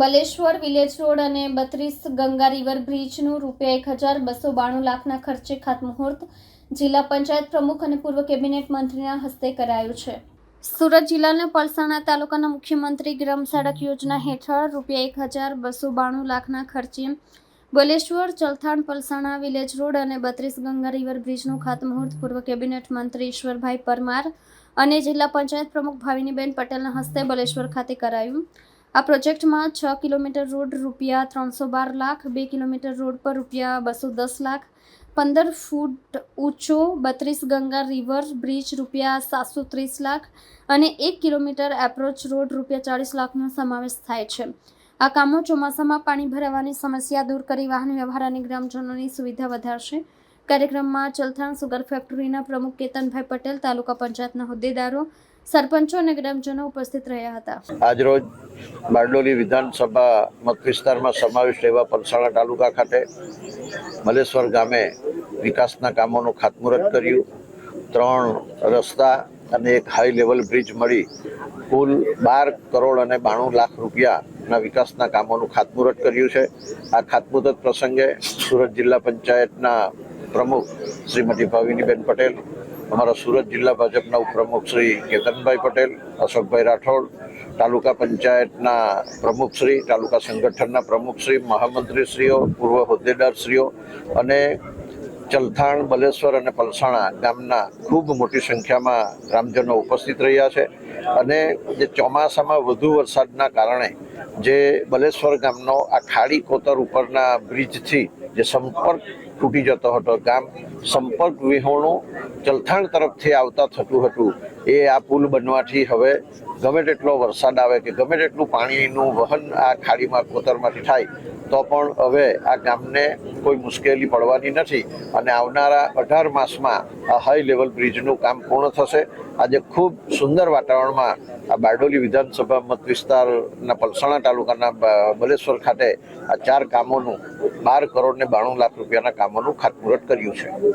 Baleshwar village road અને બત્રીસ Ganga river બ્રિજનું રૂપિયા એક હજાર બસો બાણું લાખના ખર્ચે ખાતમુહૂર્ત જિલ્લા પંચાયત પ્રમુખ અને પૂર્વ કેબિનેટ મંત્રીના હસ્તે કરાયું છે. સુરત જિલ્લાના પલસાણા તાલુકાના મુખ્યમંત્રી ગ્રામ સડક યોજના હેઠળ રૂપિયા એક હજાર બસો બાણું લાખના ખર્ચે બલેશ્વર ચલથાણ પલસાણા વિલેજ રોડ અને બત્રીસ ગંગા રિવર બ્રિજનું ખાતમુહૂર્ત પૂર્વ કેબિનેટ મંત્રી ઈશ્વરભાઈ પરમાર અને જિલ્લા પંચાયત પ્રમુખ ભાવિનીબેન પટેલના હસ્તે બલેશ્વર ખાતે કરાયું. આ પ્રોજેક્ટમાં છ કિલોમીટર રોડ રૂપિયા ત્રણસો બાર લાખ, બે કિલોમીટર રોડ પર રૂપિયા બસો દસ લાખ, પંદર ફૂટ ઊંચો બત્રીસ ગંગા રિવર બ્રિજ રૂપિયા સાતસો ત્રીસ લાખ અને એક કિલોમીટર એપ્રોચ રોડ રૂપિયા ચાળીસ લાખનો સમાવેશ થાય છે. આ કામો ચોમાસામાં પાણી ભરાવાની સમસ્યા દૂર કરી વાહન વ્યવહાર અને ગ્રામજનોની સુવિધા વધારશે. કાર્યક્રમમાં ચલથાણ સુગર ફેક્ટરીના પ્રમુખ કેતનભાઈ પટેલ, તાલુકા પંચાયતના હોદ્દેદારો, સરપંચો અને ગ્રામજનો ઉપસ્થિત રહ્યા હતા. આજરોજ બારડોલી વિધાનસભા મત વિસ્તારમાં સમાવિષ્ટ એવા પલસાણા તાલુકા ખાતે મલેશ્વર ગામે વિકાસના કામોનું ખાતમુહૂર્ત કર્યું. ત્રણ રસ્તા અને એક હાઈ લેવલ બ્રિજ મળી. કુલ બાર કરોડ અને બાણું લાખ રૂપિયાના વિકાસના કામોનું ખાતમુહૂર્ત કર્યું છે. આ ખાતમુહૂર્ત પ્રસંગે સુરત જિલ્લા પંચાયતના પ્રમુખ શ્રીમતી ભાવિનીબેન પટેલ, અમારા સુરત જિલ્લા ભાજપના ઉપપ્રમુખ શ્રી કેતનભાઈ પટેલ, અશોકભાઈ રાઠોડ, તાલુકા પંચાયતના પ્રમુખશ્રી તાલુકા સંગઠનના પ્રમુખશ્રી મહામંત્રીશ્રીઓ, પૂર્વ હોદ્દેદારશ્રીઓ અને ચલથાણ, બલેશ્વર અને પલસાણા ગામના ખૂબ મોટી સંખ્યામાં ગ્રામજનો ઉપસ્થિત રહ્યા છે અને જે ચોમાસામાં વધુ વરસાદના કારણે જે બલેશ્વર ગામનો આ ખાડી કોતર ઉપરના બ્રિજથી જે સંપર્ક તૂટી જતો હતો, ગામ સંપર્ક વિહોણું ચલથાણ તરફથી આવતા થતું હતું. એ આ પુલ બનવાથી હવે ગમે તેટલો વરસાદ આવે કે ગમે તેટલું પાણીનું વહન આ ખાડીમાં કોતરમાંથી થાય, તો પણ હવે આ ગામને કોઈ મુશ્કેલી પડવાની નથી અને આવનારા અઢાર માસમાં આ હાઈ લેવલ બ્રિજનું કામ પૂર્ણ થશે. આજે ખૂબ સુંદર વાતાવરણમાં આ બારડોલી વિધાનસભા મત વિસ્તારના પલસાણા તાલુકાના બલેશ્વર ખાતે આ ચાર કામોનું બાર કરોડ ને બાણું લાખ રૂપિયાના કામોનું ખાતમુહૂર્ત કર્યું છે.